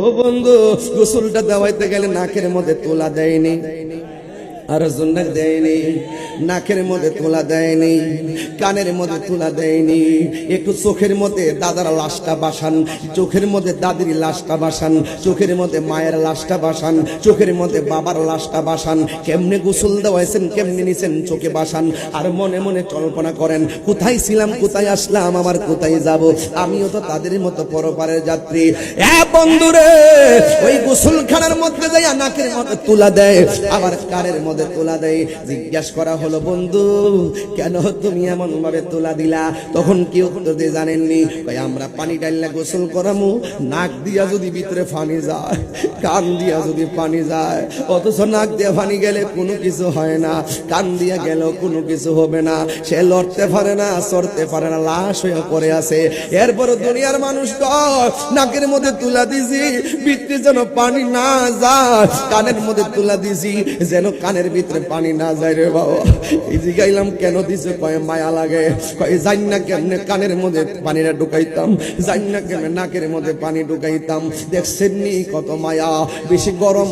ও বন্ধু গোসলটা দেওয়াইতে গেলে নাকের মধ্যে তোলা দেয়নি। আর জন্য দেয়নি, নাকের মধ্যে তোলা দেয়নি, কানের মধ্যে তোলা দেয়নি। একটু চোখের মধ্যে দাদার লাশটা বাসান, চোখের মধ্যে দাদির লাশটা বাসান, চোখের মধ্যে মায়ের লাশটা বাসান, চোখের মধ্যে বাবার লাশটা বাসান। কেমনে গোসল দেওয়াইছেন, কেমনে নিছেন চোখে বাসান। আর মনে মনে কল্পনা করেন, কোথায় ছিলাম, কোথায় আসলাম আমার কোথায় যাব? আমিও তো তাদের মতো পরপারের যাত্রী। এ বন্ধুরে, ওই গোসলখানার মধ্যে যাইয়া নাকের মধ্যে তুলা দেয়, আবার কানের মধ্যে তোলা দেয়। জিজ্ঞাসা করা হলো, বন্ধু, কেন তুমি এমন ভাবে তোলা দিলা? তখন কি উত্তর দিয়ে জানেননি। আমরা পানি ডাইলা গোসল করামু, নাক দিয়া যদি ভিতরে ফানি যায়। কান দিয়া যদি পানি যায়, অথচ নাক দিয়ে পানি গেলে কোনো কিছু হয় না। কান দিয়া গেলেও কোনো কিছু হবে না। সে লড়তে পারে না সরতে পারে না, লাশ হয়ে পড়ে আছে। এরপর দুনিয়ার মানুষ নাকের মধ্যে তুলা দিছি, ভিতরে যেন পানি না যায়। কানের মধ্যে তুলা দিছি, যেন কানের ভিতরে পানি না যায় রে বাবা। এই জিগাইলাম কেন দিছে? কয়, মায়া লাগে। কয়, জান না কেমনে কানের মধ্যে পানিটা ঢুকাইতাম, জান না কেমনে নাকের মধ্যে পানি ঢুকাইতাম। দেখছেন নি কত মায়া বেশি গরম